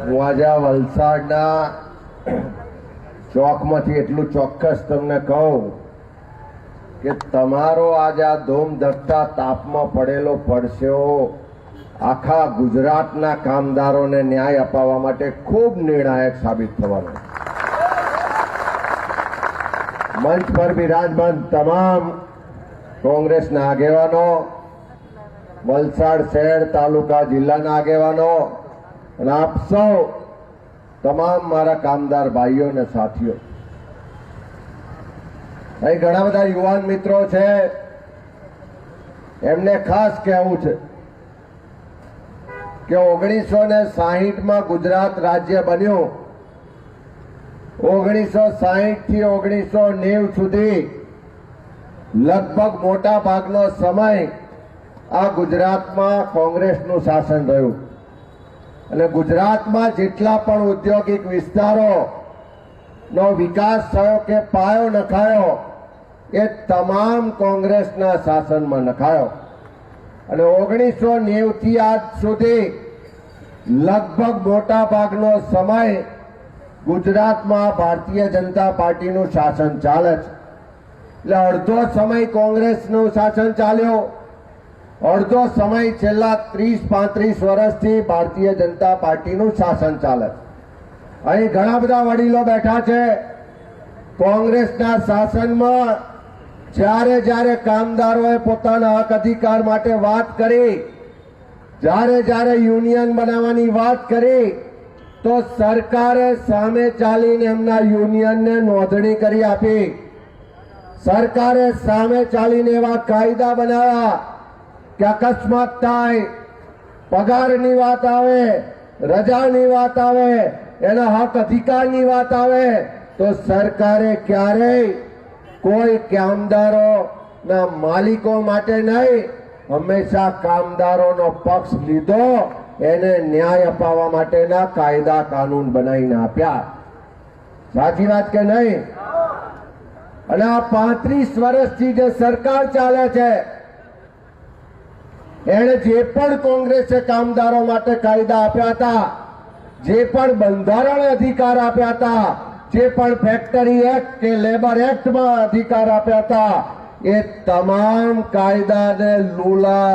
હું વલસાડના ચોકમાંથી એટલું ચોક્કસ તમને કહું કે તમારો આજે આ ધૂમ તાપમાં પડેલો પડશેવો આખા ગુજરાતના કામદારોને ન્યાય અપાવવા માટે ખૂબ નિર્ણાયક સાબિત થવાનો. મંચ પર બિરાજમાન તમામ કોંગ્રેસના આગેવાનો, વલસાડ શહેર તાલુકા જિલ્લાના આગેવાનો અને આપ સૌ તમામ મારા કામદાર ભાઈઓ અને સાથીઓ. અહીં ઘણા બધા યુવાન મિત્રો છે. એમને ખાસ કહેવું છે કે ઓગણીસો ને સાહીઠમાં ગુજરાત રાજ્ય બન્યું. ઓગણીસો સાહીઠથી ઓગણીસો નેવ સુધી લગભગ મોટા ભાગનો સમય આ ગુજરાતમાં કોંગ્રેસનું શાસન રહ્યું. અને ગુજરાતમાં જેટલા પણ ઔદ્યોગિક વિસ્તારો નો વિકાસ થયો કે પાયો નખાયો, એ તમામ કોંગ્રેસના શાસનમાં નખાયો. અને ઓગણીસો નેવથી આજ સુધી લગભગ મોટા ભાગનો સમય ગુજરાતમાં ભારતીય જનતા પાર્ટીનું શાસન ચાલે છે. એટલે અડધો સમય કોંગ્રેસનું શાસન ચાલ્યો. અડધો સમય છેલ્લા ત્રીસ, પાંત્રીસ વર્ષથી ભારતીય જનતા પાર્ટીનું શાસન ચાલે અહીં ઘણા બધા વડીલો બેઠા છે. કોંગ્રેસના શાસનમાં જ્યારે જ્યારે કામદારોએ પોતાના હક અધિકાર માટે વાત કરી, જ્યારે જ્યારે યુનિયન બનાવવાની વાત કરી, તો સરકારે સામે ચાલીને એમના યુનિયનને નોંધણી કરી આપી. સરકારે સામે ચાલીને એવા કાયદા બનાવ્યા કે અકસ્માત થાય, પગારની વાત આવે, રજાની વાત આવે, એના હક અધિકારની વાત આવે, તો સરકારે ક્યારેય કોઈ કામદારો ના માલિકો માટે નહીં, હંમેશા કામદારોનો પક્ષ લીધો, એને ન્યાય અપાવવા માટેના કાયદા કાનૂન બનાવીને આપ્યા. સાચી વાત કે નહીં? અને આ પાંત્રીસ વર્ષથી જે સરકાર ચાલે છે, એણે જે પણ કોંગ્રેસે કામદારો માટે કાયદા આપ્યા હતા, જે પણ બંધારણ અધિકાર આપ્યા હતા, જે પણ ફેક્ટરી એક્ટ કે લેબર એક્ટમાં અધિકાર આપ્યા હતા, એ તમામ કાયદાને લૂલા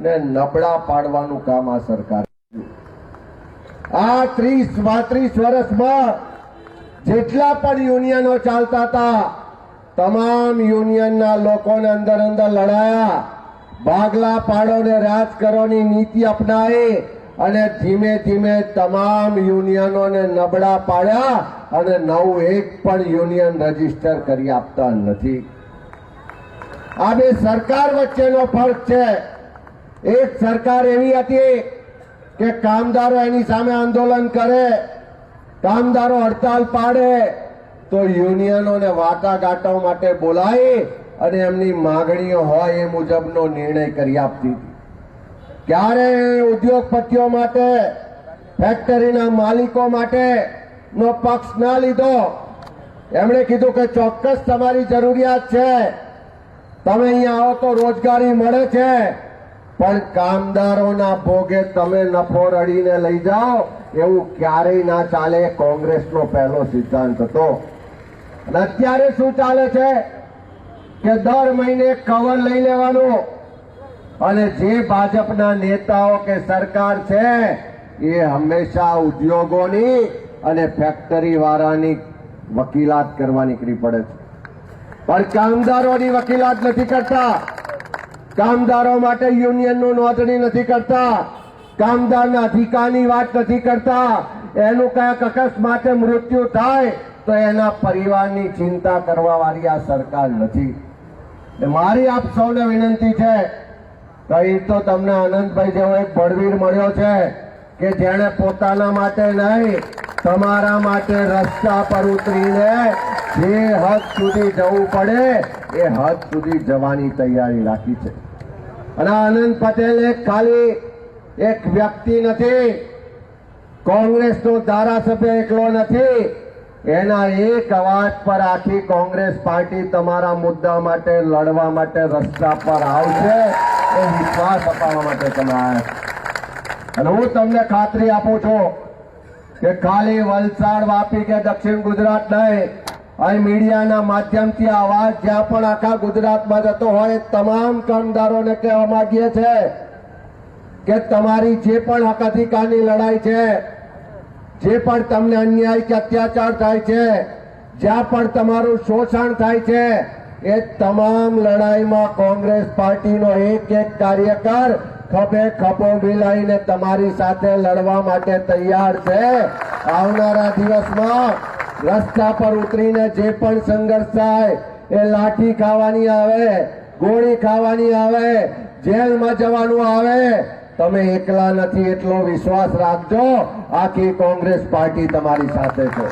ને નબળા પાડવાનું કામ આ સરકાર આ ત્રીસ પાંત્રીસ વર્ષમાં જેટલા પણ યુનિયનો ચાલતા હતા તમામ યુનિયનના લોકોને અંદર અંદર લડાયા. ભાગલા પાડો ને રાજ કરોની નીતિ અપનાવી અને ધીમે ધીમે તમામ યુનિયનોને નબળા પાડ્યા અને નવું એક પણ યુનિયન રજિસ્ટર કરી આપતા નથી. આ બે સરકાર વચ્ચેનો ફરક છે. એક સરકાર એવી હતી કે કામદારો એની સામે આંદોલન કરે, કામદારો હડતાલ પાડે તો યુનિયનોને વાટાઘાટો માટે બોલાવી અને એમની માગણીઓ હોય એ મુજબનો નિર્ણય કરી આપતી હતી. ક્યારે ઉદ્યોગપતિઓ માટે ફેક્ટરીના માલિકો માટે નો પક્ષ ના લીધો. એમણે કીધું કે ચોક્કસ તમારી જરૂરિયાત છે. તમે અહીંયા આવો તો રોજગારી મળે છે. પણ કામદારોના ભોગે તમે નફો રડીને લઈ જાઓ, એવું ક્યારેય ના ચાલે. કોંગ્રેસનો પહેલો સિદ્ધાંત હતો. અને અત્યારે શું ચાલે છે કે દર મહિને કવર લઈ લેવાનું. અને જે ભાજપના નેતાઓ કે સરકાર છે, એ હંમેશા ઉદ્યોગોની અને ફેક્ટરી વાળાની વકીલાત કરવા નીકળી પડે છે. પણ કામદારોની વકીલાત નથી કરતા. કામદારો માટે યુનિયનનું નોંધણી નથી કરતા. કામદારના અધિકારની વાત નથી કરતા. એનું કયાક અકસ્માતે મૃત્યુ થાય તો એના પરિવારની ચિંતા કરવા વાળી આ સરકાર નથી. મારી આપ સૌને વિનંતી છે કઈ તો તમને આનંદભાઈ જેવો એક બળવીર મળ્યો છે કે જેણે પોતાના માટે નહીં, તમારા માટે રસ્તા પર ઉતરીને જે હદ સુધી જવું પડે એ હદ સુધી જવાની તૈયારી રાખી છે. અને આનંદ પટેલ એક ખાલી એક વ્યક્તિ નથી, કોંગ્રેસનો ધારાસભ્ય એકલો નથી એના એક અવાજ પર આખી કોંગ્રેસ પાર્ટી તમારા મુદ્દા માટે, લડવા માટે, રસ્તા પર આવશે એ વિશ્વાસ અપાવવા માટે તમે આવ્યા અને હું તમને ખાતરી આપું છું કે ખાલી વલસાડ વાપી કે દક્ષિણ ગુજરાત નહીં, અહીં મીડિયાના માધ્યમથી અવાજ જ્યાં પણ આખા ગુજરાતમાં જતો હોય તમામ કામદારોને કહેવા માંગીએ છે કે તમારી જે પણ હક અધિકારની લડાઈ છે જે પણ તમને અન્યાય કે અત્યાચાર થાય છે, જ્યાં પણ તમારું શોષણ થાય છે, એ તમામ લડાઈમાં કોંગ્રેસ પાર્ટીનો એક એક કાર્યકર ખભે ખભો મિલાઈને તમારી સાથે લડવા માટે તૈયાર છે. આવનારા દિવસમાં રસ્તા પર ઉતરીને જે પણ સંઘર્ષ થાય, એ લાઠી ખાવાની આવે, ગોળી ખાવાની આવે, જેલમાં જવાનું આવે તમે એકલા નથી એટલો વિશ્વાસ રાખજો. આખી કોંગ્રેસ પાર્ટી તમારી સાથે છે.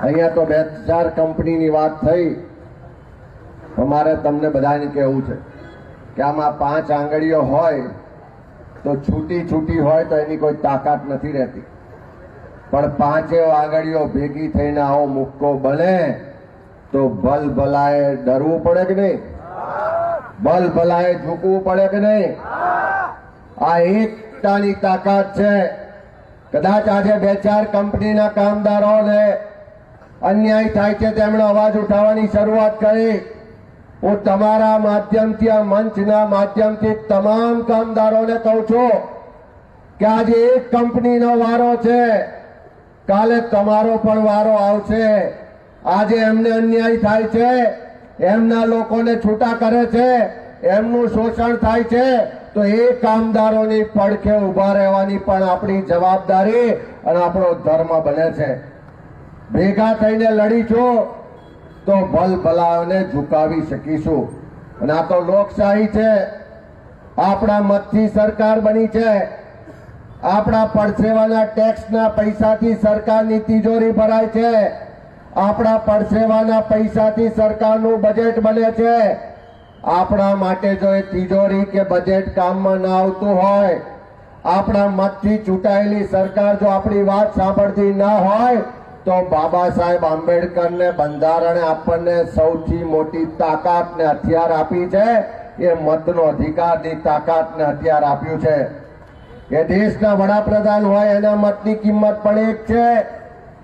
અહીંયા તો બે ચાર કંપનીની વાત થઈ. અમારે તમને બધાને કહેવું છે કે આમાં પાંચ આંગળીઓ હોય તો છૂટી છૂટી હોય તો એની કોઈ તાકાત નથી રહેતી. પણ પાંચે આંગળીઓ ભેગી થઈને આવો મુક્કો બને તો ભલ ભલાએ ડરવું પડે કે નહીં? બલ ભલાએ ઝૂકવું પડે કે નહીં? આ એકતાની તાકાત છે. કદાચ આજે બે ચાર કંપનીના કામદારોને અન્યાય થાય છે તેમણે અવાજ ઉઠાવવાની શરૂઆત કરી. હું તમારા માધ્યમથી, આ મંચના માધ્યમથી તમામ કામદારોને કહું છું કે આજે એક કંપનીનો વારો છે. કાલે તમારો પણ વારો આવશે. આજે એમને અન્યાય થાય છે. એમના લોકોને છૂટા કરે છે, એમનું શોષણ થાય છે, તો એ કામદારોની પડખે ઊભા રહેવાની પણ આપણી જવાબદારી અને આપણો ધર્મ બને છે. ભેગા થઈને લડીશું, તો ભલ ભલાઓને ઝુકાવી શકીશું. અને આ તો લોકશાહી છે. આપણા મતથી સરકાર બની છે. આપણા પડસેવાના ટેક્સના પૈસાથી સરકારની તિજોરી ભરાય છે. આપણા પરસેવાના પૈસાથી સરકારનું બજેટ બને છે. આપણા માટે જો એ તિજોરી કે બજેટ કામમાં ના આવતું હોય, આપણા મતથી ચૂંટાયેલી સરકાર જો આપણી વાત સાંભળતી ના હોય, તો બાબા સાહેબ આંબેડકરને બંધારણે આપણને સૌથી મોટી તાકાત ને હથિયાર આપી છે. એ મતનો અધિકારની તાકાત ને હથિયાર આપ્યું છે. એ દેશના વડાપ્રધાન હોય એના મતની કિંમત પણ એક છે.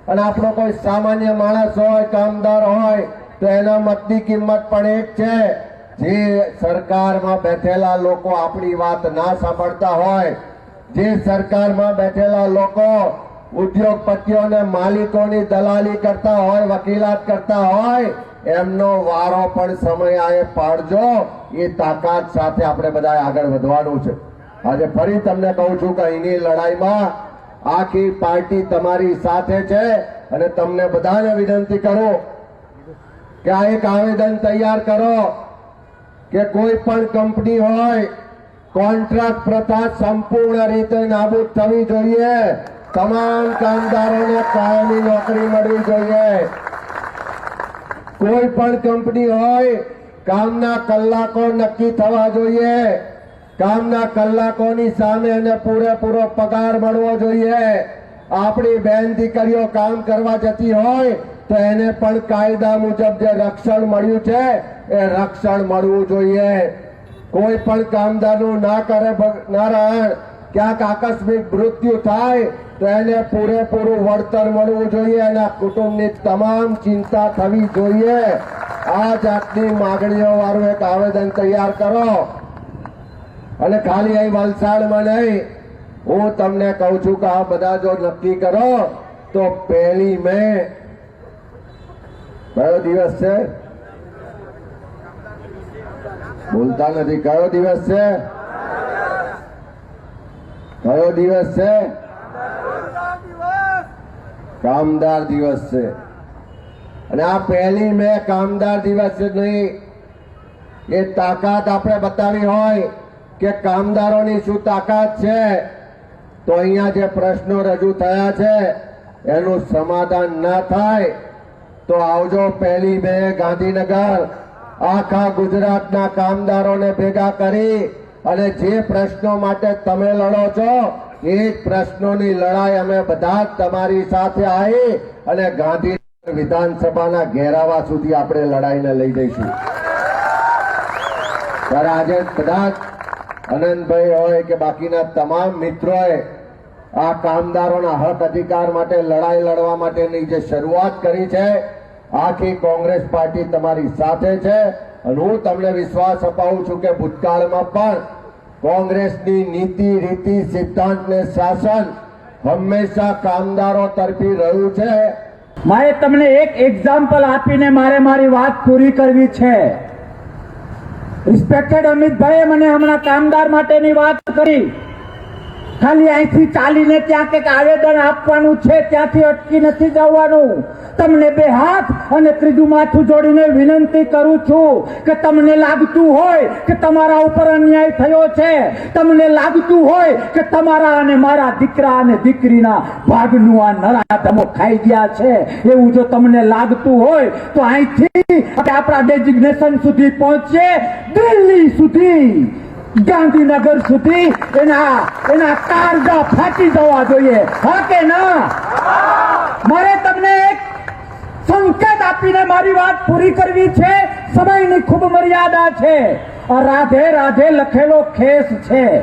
અને આપણો કોઈ સામાન્ય માણસ હોય, કામદાર હોય, તો એના મતની કિંમત પણ એક છે. જે સરકારમાં બેઠેલા લોકો આપણી વાત ના સાંભળતા હોય, જે સરકારમાં બેઠેલા લોકો ઉદ્યોગપતિઓને માલિકોની દલાલી કરતા હોય, વકીલાત કરતા હોય, એમનો વારો પણ સમય આએ પાડજો. એ તાકાત સાથે આપણે બધા આગળ વધવાનું છે. આજે ફરી તમને કહું છું કે અહીંની લડાઈમાં આખી પાર્ટી તમારી સાથે છે અને તમને બધાને વિનંતી કરો કે આ એક આવેદન તૈયાર કરો કે કોઈ પણ કંપની હોય, કોન્ટ્રાક્ટ પ્રથા સંપૂર્ણ રીતે નાબૂદ થવી જોઈએ. તમામ કામદારોને કાયમી નોકરી મળવી જોઈએ. કોઈ પણ કંપની હોય, કામના કલાકો નક્કી થવા જોઈએ. કામના કલાકોની સામે એને પૂરેપૂરો પગાર મળવો જોઈએ. આપણી બેન દીકરીઓ કામ કરવા જતી હોય, તો એને પણ કાયદા મુજબ જે રક્ષણ મળ્યું છે, એ રક્ષણ મળવું જોઈએ. કોઈ પણ કામદારનું ના કરે નારાયણ, ક્યાંક આકસ્મિક મૃત્યુ થાય, તો એને પૂરેપૂરું વળતર મળવું જોઈએ. એના કુટુંબની તમામ ચિંતા થવી જોઈએ. આ જાતની માગણીઓ વાળું એક આવેદન તૈયાર કરો. અને ખાલી અહીં વલસાડમાં નહીં. હું તમને કહું છું કે આ બધા જો નક્કી કરો, તો પહેલી મે કયો દિવસ છે? બોલતા નથી. કયો દિવસ છે? કયો દિવસ છે? કામદાર દિવસ છે. અને આ પહેલી મે કામદાર દિવસ નહીં. એ તાકાત આપણે બતાવી હોય. કે કામદારોની શું તાકાત છે? તો અહીંયા જે પ્રશ્નો રજૂ થયા છે, એનું સમાધાન ના થાય, તો આવજો પહેલી મે ગાંધીનગર. આખા ગુજરાતના કામદારોને ભેગા કરી અને જે પ્રશ્નો માટે તમે લડો છો, એ જ પ્રશ્નોની લડાઈ અમે બધા જ તમારી સાથે આવી અને ગાંધીનગર વિધાનસભાના ઘેરાવા સુધી આપણે લડાઈને લઈ જઈશું. ત્યારે આજે બધા જ આનંદભાઈ હોય કે બાકીના તમામ મિત્રોએ આ કામદારોના હક અધિકાર માટે લડાઈ લડવા માટેની જે શરૂઆત કરી છે, આખી કોંગ્રેસ પાર્ટી તમારી સાથે છે. અને હું તમને વિશ્વાસ અપાવું છું કે ભૂતકાળમાં પણ કોંગ્રેસની નીતિ, રીતિ, સિદ્ધાંત ને શાસન હંમેશા કામદારો તરફી રહ્યું છે. મારે તમને એક એક્ઝામ્પલ આપીને મારે મારી વાત પૂરી કરવી છે. રિસ્પેક્ટેડ અમિતભાઈએ મને હમણાં કામદાર માટેની વાત કરી. ખાલી અહીંથી ચાલીને ત્યાં કંઈક આવેદન આપવાનું છે, ત્યાંથી અટકી નથી જવાનું. તમને બે હાથ અને ત્રીજું માથું જોડીને વિનંતી કરું છું કે તમને લાગતું હોય કે તમારા ઉપર અન્યાય થયો છે, તમને લાગતું હોય કે તમારા અને મારા દીકરા અને દીકરીના ભાગનું આ નરાધમો ખાઈ ગયા છે. એવું જો તમને લાગતું હોય તો અહીંથી આપણા ડેઝિગ્નેશન સુધી પહોંચીએ. દિલ્હી સુધી. ગાંધીનગર સુધી એના એના કારજા ફાટી જવા જોઈએ. હા કે ના? મારે તમને એક સંકેત આપીને મારી વાત પૂરી કરવી છે. સમયની ખૂબ મર્યાદા છે. આ રાધે રાધે લખેલો ખેસ છે.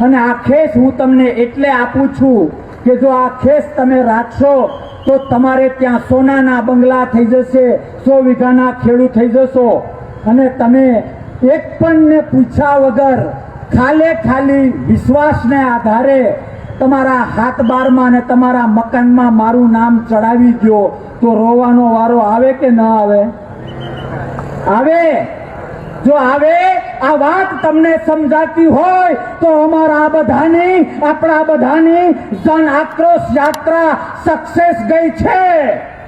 અને આ ખેસ હું તમને એટલે આપું છું કે જો આ ખેસ તમે રાખશો, તો તમારે ત્યાં સોનાના બંગલા થઈ જશે, સો વીઘાના ખેડૂત થઈ જશો. અને તમે એક પણ ને પૂછ્યા વગર ખાલે ખાલી વિશ્વાસને આધારે તમારા હાથ બારમાં અને તમારા મકાનમાં મારું નામ ચડાવી દો તો રોવાનો વારો આવે કે ન આવે? આવે. જો આવે, આ વાત તમને સમજાતી હોય, તો અમારા બધાની, આપણા બધાની જન આક્રોશ યાત્રા સક્સેસ ગઈ છે.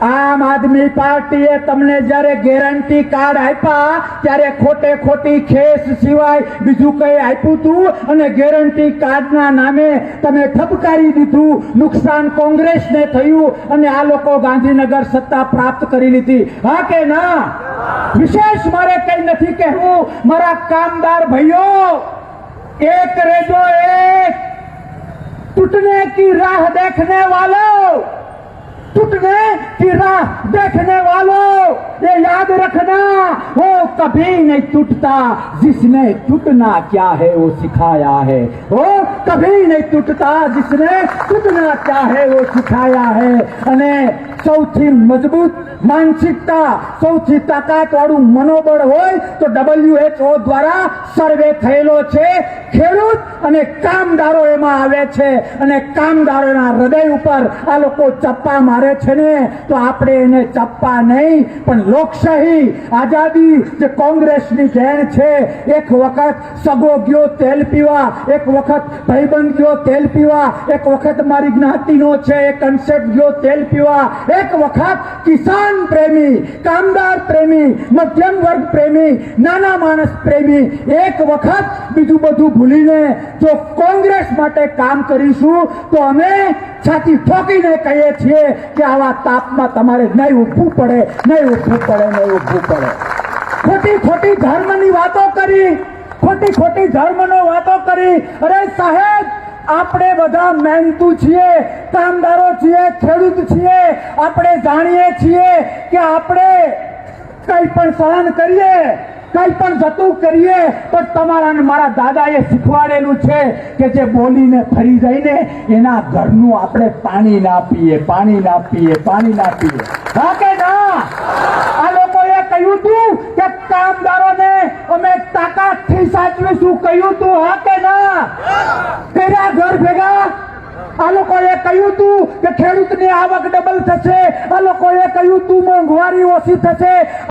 આમ આદમી પાર્ટીએ તમને જ્યારે ગેરંટી કાર્ડ આપ્યા, ત્યારે ખોટે ખોટી ખેસ સિવાય બીજું કંઈ આપ્યું હતું અને ગેરંટી કાર્ડના નામે તમે ઠપકારી દીધું. નુકસાન કોંગ્રેસને થયું અને આ લોકો ગાંધીનગર સત્તા પ્રાપ્ત કરી લીધી. હા કે ના? વિશેષ મારે કંઈ નથી કહેવું. મારા કામદાર ભાઈઓ, એક રેજો એક. તૂટને કી રાહ દેખને વાલો. वालों टूटने की राह देखने वालों ये याद रखना वो कभी नहीं टूटता जिसने टूटना क्या है वो सिखाया है वो कभी नहीं टूटता जिसने टूटना क्या है वो सिखाया है અને સૌથી મજબૂત માનસિકતા સૌથી તાકાતવાળું મનોબળ હોય તો ડબલ્યુએચઓ દ્વારા સર્વે થયેલો છે ખેડૂત અને કામદારો એમાં આવે છે અને કામદારોના હૃદય ઉપર આ લોકો ચપ્પા મારે છે ને તો આપણે એને ચપ્પા નહીં પણ લોકશાહી આઝાદી જે કોંગ્રેસની દેણ છે. એક વખત સગો ગયો તેલ પીવા, એક વખત ભાઈબંધ ગયો તેલ પીવા, એક વખત મારી જ્ઞાતિનો છે એ કન્સેપ્ટ ગયો તેલ પીવા. એક વખત કિસાન પ્રેમી, કામદાર પ્રેમી, મધ્યમ વર્ગ પ્રેમી, નાના માણસ પ્રેમી, એક વખત બીજું બધું ભૂલીને જો કોંગ્રેસ માટે કામ કરીશું, તો અમે છાતી ઠોકીને કહીએ છીએ કે આવા તાપમાં તમારે નહીં ઉઠવું પડે, નહીં ઉઠવું પડે, નહીં ઉઠવું પડે. ખોટી ખોટી ધર્મની વાતો કરી ખોટી ખોટી ધર્મનો વાતો કરી. અરે સાહેબ, આપણે બધા મહેનતુ છીએ, કામદારો છીએ, ખેડૂત છીએ. આપણે જાણીએ છીએ કે આપણે કંઈ પણ સહન કરીએ, કંઈ પણ જતું કરીએ, પણ તમારા મારા મારા દાદાએ શીખવાડેલું છે કે જે બોલીને ફરી જઈને એના ઘરનું આપણે પાણી ના પીએ પાણી ના પીએ પાણી ના પીએ હા કે ના? કહ્યું હતું કે કામદારોને અમે તાકાતથી સાચવીશું કહ્યું હતું હા કે ના? કર્યા ઘર ભેગા? આ લોકોએ કહ્યું હતું કે ખેડૂતની આવક ડબલ થશે. આ લોકોએ કહ્યું હતું મોંઘવારી ઓછી થશે.